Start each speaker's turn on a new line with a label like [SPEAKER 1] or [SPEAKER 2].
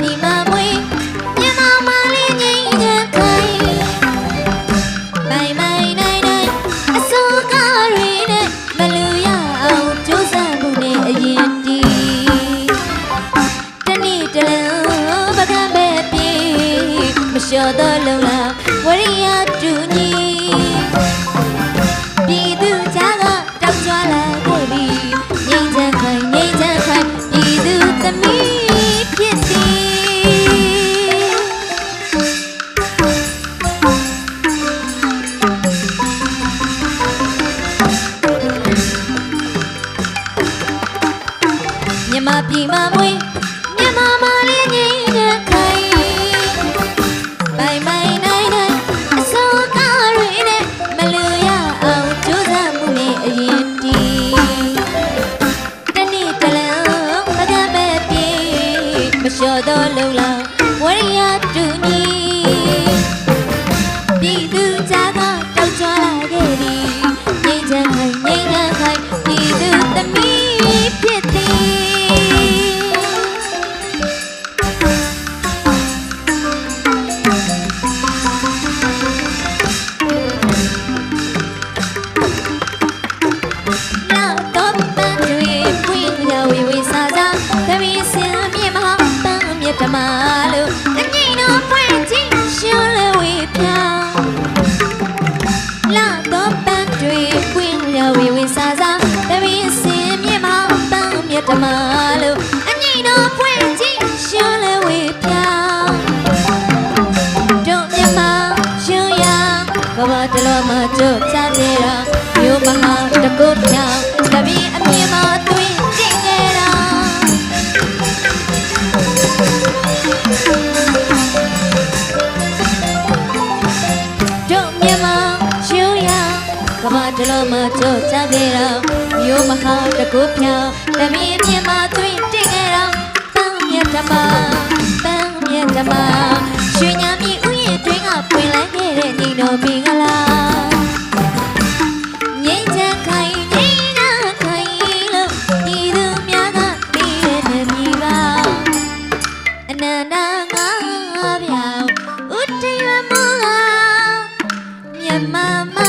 [SPEAKER 1] ပြည်မှာမွေးမြန်မာမလေးငိမ့်ချမ်းခိုင်မိုင်မိုင်နိုင်နိုင်အစိုးကားတွေနဲ့မလူရအောင်ကြိုးစားမှုနဲ့အရင်တည်တနေ့တလန်ပကံပဲပြေမလျှော်တော့လုံလားဝရိယတူညီ မြမပြည်မှာမွေးမြမမလေးငိမ့် မြတ်ဓမ္မလို့အငိမ့်တော့ဖွင့်ကြည့်ရှင်လဲဝေပြောင်းတို့မြမရှင်ရကဘာတလောမကြွချတဲ့ရာမြို့မဟာတကုတ်ပြောင် ကဘာတလောမကြွချတဲ့ရာမြို့မဟာတကုတ်ပြောင်တပီအမြင်မှာတွင်ကျင်ခဲ့တာပန်းမြတ်ဓမ္မပန်းမြတ်ဓမ္မရွှေညာမြေဥယျာဉ်တွင်ကပွင့်လန်းခဲ့တဲ့ညီတော်မင်္ဂလာငိမ့်ချမ်းခိုင်ငိမ့်နာခိုင်လို့ဤသူများကသိတဲ့တမီပါအနန္တငါးပြောင်ဥတ္တရမောမြတ်မမ